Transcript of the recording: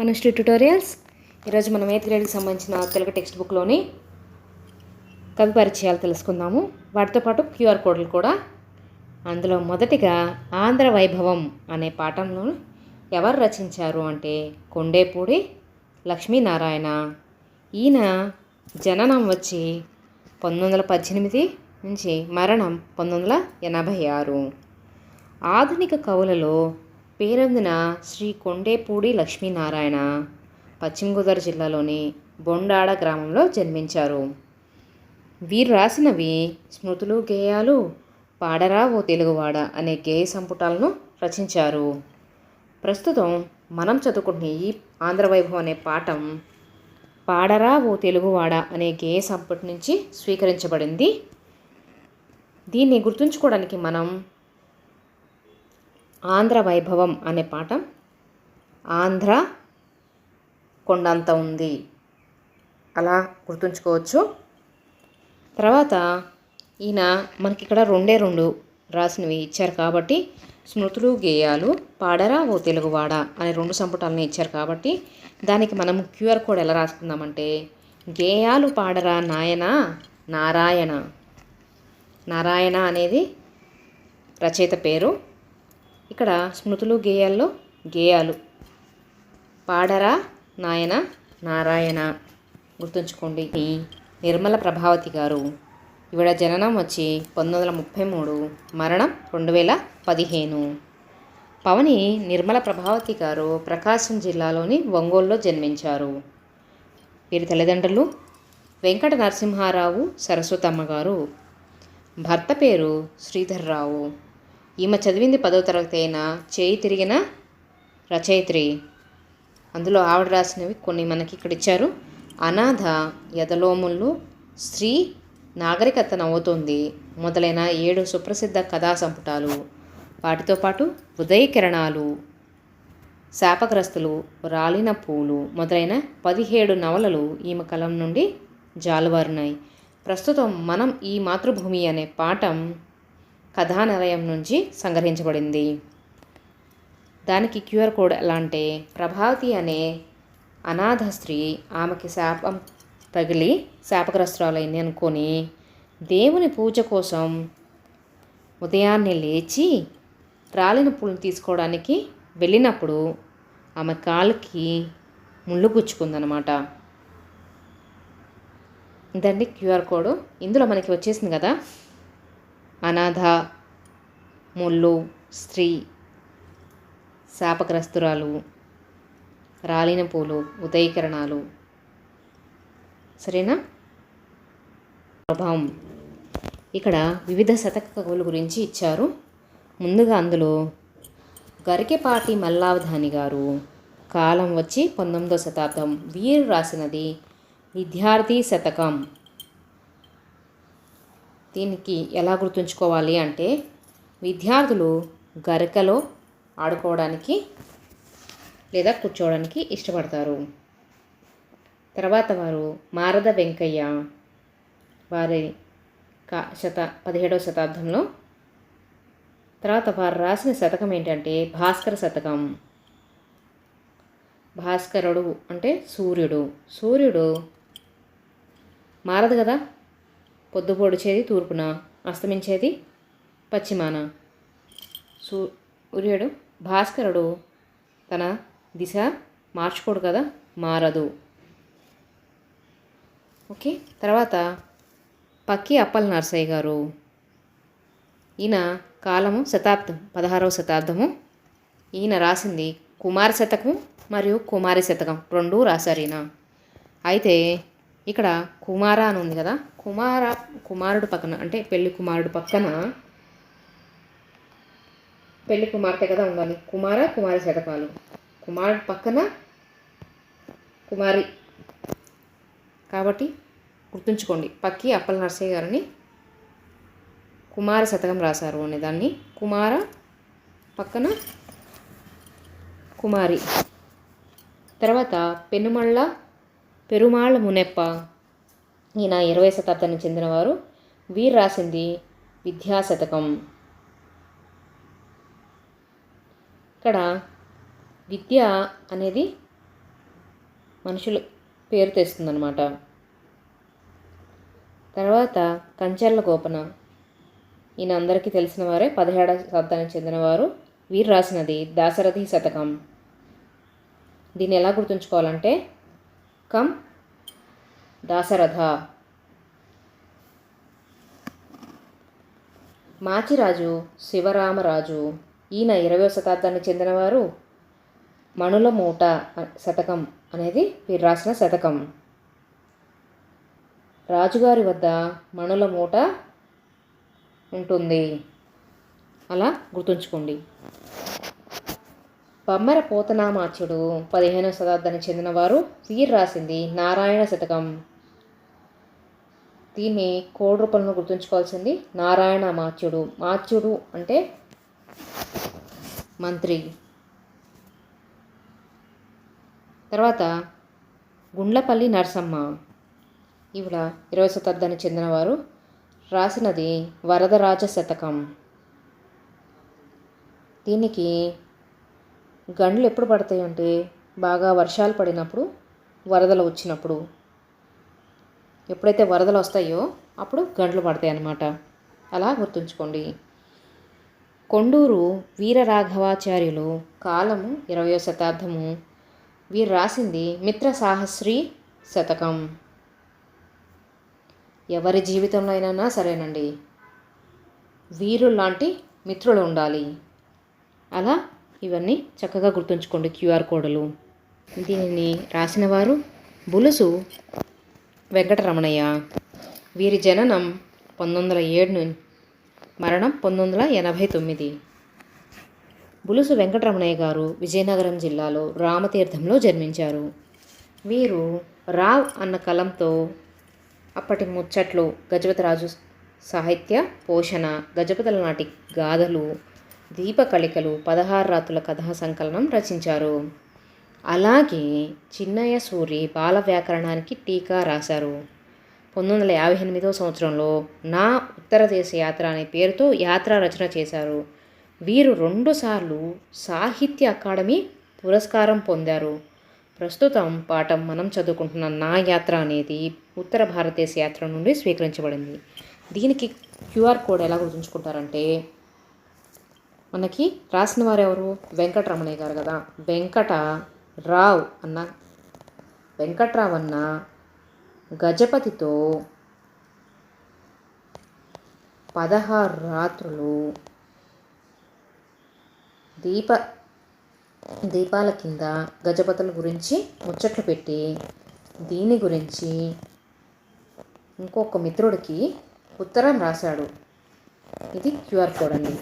మనస్టు tutorials. ఈరోజు మనం eighth గ్రేడ్కి సంబంధించిన తెలుగు టెక్స్ట్ బుక్లోని కవి పరిచయాలు తెలుసుకుందాము. వాటితో పాటు క్యూఆర్ కోడ్లు కూడా. అందులో మొదటిగా ఆంధ్ర వైభవం అనే పాఠంలో ఎవరు రచించారు అంటే కొండేపూడి లక్ష్మీనారాయణ. ఈయన జననం వచ్చి పంతొమ్మిది వందల పద్దెనిమిది నుంచి మరణం పంతొమ్మిది వందల ఎనభై ఆరు. ఆధునిక కవులలో పేరొందిన శ్రీ కొండేపూడి లక్ష్మీనారాయణ పశ్చిమ గోదావరి జిల్లాలోని బొండాడ గ్రామంలో జన్మించారు. వీరు రాసినవి స్మృతులు గేయాలు పాడరా ఓ తెలుగువాడ అనే గేయ సంపుటాలను రచించారు. ప్రస్తుతం మనం చదువుకుంటున్న ఈ ఆంధ్రవైభవం అనే పాఠం పాడరా ఓ తెలుగువాడ అనే గేయ సంపుటి నుంచి స్వీకరించబడింది. దీన్ని గుర్తుంచుకోవడానికి మనం ఆంధ్ర వైభవం అనే పాఠం ఆంధ్ర కొండంత ఉంది. అలా గుర్తుంచుకోవచ్చు. తర్వాత ఈయన మనకి ఇక్కడ రెండే రెండు రాసినవి ఇచ్చారు కాబట్టి స్మృతులు గేయాలు పాడరా ఓ తెలుగువాడ అనే రెండు సంపుటాలను ఇచ్చారు కాబట్టి దానికి మనం క్యూఆర్ కోడ్ ఎలా రాసుకుందామంటే గేయాలు పాడరా నాయన నారాయణ. నారాయణ అనేది రచయిత పేరు. ఇక్కడ స్మృతులు గేయాల్లో గేయాలు. పాడరా నాయన నారాయణ. గుర్తుంచుకోండి ఈ నిర్మల ప్రభావతి గారు ఈవిడ జననం వచ్చి పంతొమ్మిది వందల ముప్పై మూడు మరణం రెండు వేల పదిహేను. పవని నిర్మల ప్రభావతి గారు ప్రకాశం జిల్లాలోని ఒంగోలులో జన్మించారు. వీరి తల్లిదండ్రులు వెంకట నరసింహారావు సరస్వతమ్మ గారు. భర్త పేరు శ్రీధర్రావు. ఈమె చదివింది పదో తరగతి అయినా చేయి తిరిగిన రచయిత్రి. అందులో ఆవిడ రాసినవి కొన్ని మనకి ఇక్కడ ఇచ్చారు. అనాథ యదలోములు స్త్రీ నాగరికత నవ్వుతుంది. మొదలైన ఏడు సుప్రసిద్ధ కథా సంపుటాలు. వాటితో పాటు ఉదయ కిరణాలు శాపగ్రస్తులు రాలిన పూలు మొదలైన పదిహేడు నవలలు ఈమె కలం నుండి జాలువారినాయి. ప్రస్తుతం మనం ఈ మాతృభూమి అనే పాఠం కథానిలయం నుంచి సంగ్రహించబడింది. దానికి క్యూఆర్ కోడ్ ఎలా అంటే ప్రభావతి అనే అనాథ స్త్రీ ఆమెకి శాపం తగిలి శాపగ్రస్తురాలైంది అనుకొని దేవుని పూజ కోసం ఉదయాన్నే లేచి రాలిన పూలను తీసుకోవడానికి వెళ్ళినప్పుడు ఆమె కాలుకి ముళ్ళు గుచ్చుకుందనమాట ఇదండి క్యూఆర్ కోడ్. ఇందులో మనకి వచ్చేసింది కదా అనాథ ముళ్ళు స్త్రీ శాపగ్రస్తురాలు రాలిన పూలు ఉదయకిరణాలు. సరేనా? ప్రభావం. ఇక్కడ వివిధ శతక కవుల గురించి ఇచ్చారు. ముందుగా అందులో గరికెపాటి మల్లావధాని గారు కాలం వచ్చి పంతొమ్మిదో శతాబ్దం వీరు రాసినది విద్యార్థి శతకం. దీనికి ఎలా గుర్తుంచుకోవాలి అంటే విద్యార్థులు గరికలో ఆడుకోవడానికి లేదా కూర్చోవడానికి ఇష్టపడతారు. తర్వాత వారు మారద వెంకయ్య వారి కా శత పదిహేడవ శతాబ్దంలో తర్వాత వారు రాసిన శతకం ఏంటంటే భాస్కర శతకం. భాస్కరుడు అంటే సూర్యుడు. సూర్యుడు మారదు కదా? పొద్దు పొడిచేది తూర్పున అస్తమించేది పశ్చిమాన. సూర్యుడు భాస్కరుడు తన దిశ మార్చుకోడు కదా మారదు. ఓకే తర్వాత పక్కి అప్పల నరసయ్య గారు. ఈయన కాలము శతాబ్దం పదహారవ శతాబ్దము. ఈయన రాసింది కుమార శతకం మరియు కుమారి శతకం రెండూ రాశారు ఈయన. అయితే ఇక్కడ కుమార అని ఉంది కదా? కుమార కుమారుడు పక్కన అంటే పెళ్ళి కుమారుడు పక్కన పెళ్ళి కుమార్తె కదా ఉండాలి కుమార కుమారి శతకాలు. కుమారుడు పక్కన కుమారి. కాబట్టి గుర్తుంచుకోండి పక్కి అప్పల నరసయ్య గారిని కుమార శతకం రాశారు అనే దాన్ని కుమార పక్కన కుమారి. తర్వాత పెనుమళ్ళ పెరుమాళ్ళ మునెప్ప ఈయన ఇరవై శతాబ్దానికి చెందినవారు. వీరు రాసింది విద్యాశతకం. ఇక్కడ విద్య అనేది మనుషులు పేరు తెస్తుందన్నమాట. తర్వాత కంచర్ల గోపన. ఈయన అందరికీ తెలిసిన వారే పదిహేడవ శతాబ్దానికి చెందినవారు. వీరు రాసినది దాశరథి శతకం. దీన్ని ఎలా గుర్తుంచుకోవాలంటే కం దాశరథ. మాచిరాజు శివరామరాజు ఈయన ఇరవై శతాబ్దానికి చెందినవారు మణుల మూట శతకం అనేది వీరు రాసిన శతకం. రాజుగారి వద్ద మణుల మూట ఉంటుంది. అలా గుర్తుంచుకోండి. పమ్మర పోతనామాచ్యుడు పదిహేనవ శతాబ్దానికి చెందినవారు వీరు రాసింది నారాయణ శతకం. దీన్ని కోడ్ రూపంలో గుర్తుంచుకోవాల్సింది నారాయణ మాచ్యుడు మాచ్యుడు అంటే మంత్రి. తర్వాత గుండ్లపల్లి నరసమ్మ. ఈవిడ ఇరవై శతాబ్దానికి చెందినవారు రాసినది వరదరాజ శతకం. దీనికి గండ్లు ఎప్పుడు పడతాయి అంటే బాగా వర్షాలు పడినప్పుడు వరదలు వచ్చినప్పుడు. ఎప్పుడైతే వరదలు వస్తాయో అప్పుడు గండ్లు పడతాయి అన్నమాట. అలా గుర్తుంచుకోండి. కొండూరు వీరరాఘవాచార్యులు కాలము ఇరవయో శతాబ్దము. వీరు రాసింది మిత్ర సాహస్రి శతకం. ఎవరి జీవితంలో అయినా సరేనండి. వీరు లాంటి మిత్రులు ఉండాలి. అలా ఇవన్నీ చక్కగా గుర్తుంచుకోండి క్యూఆర్ కోడ్లు. దీనిని రాసిన వారు బులుసు వెంకటరమణయ్య. వీరి జననం పంతొమ్మిది వందల ఏడు మరణం పంతొమ్మిది వందల ఎనభై తొమ్మిది. బులుసు వెంకటరమణయ్య గారు విజయనగరం జిల్లాలో రామతీర్థంలో జన్మించారు. వీరు రావ్ అన్న కలంతో అప్పటి ముచ్చట్లు గజపతిరాజు సాహిత్య పోషణ గజపతుల నాటి గాథలు దీపకళికలు పదహారు రాతుల కథా సంకలనం రచించారు. అలాగే చిన్నయ్య సూరి బాల వ్యాకరణానికి టీకా రాశారు. పంతొమ్మిది వందల యాభై ఎనిమిదో సంవత్సరంలో నా ఉత్తర దేశ యాత్ర అనే పేరుతో యాత్ర రచన చేశారు. వీరు రెండుసార్లు సాహిత్య అకాడమీ పురస్కారం పొందారు. ప్రస్తుతం పాఠం మనం చదువుకుంటున్న నా యాత్ర అనేది ఉత్తర భారతదేశ యాత్ర నుండి స్వీకరించబడింది. దీనికి క్యూఆర్ కోడ్ ఎలా గుర్తుంచుకుంటారంటే మనకి రాసిన వారు ఎవరు? వెంకటరమణయ్య గారు కదా. వెంకట రావ్ అన్న. వెంకట్రావు అన్న గజపతితో పదహారు రాత్రులు దీప దీపాల కింద గజపతుల గురించి ముచ్చట్లు పెట్టి దీని గురించి ఇంకొక మిత్రుడికి ఉత్తరం రాశాడు. ఇది క్యూఆర్ కోడ్ అండి.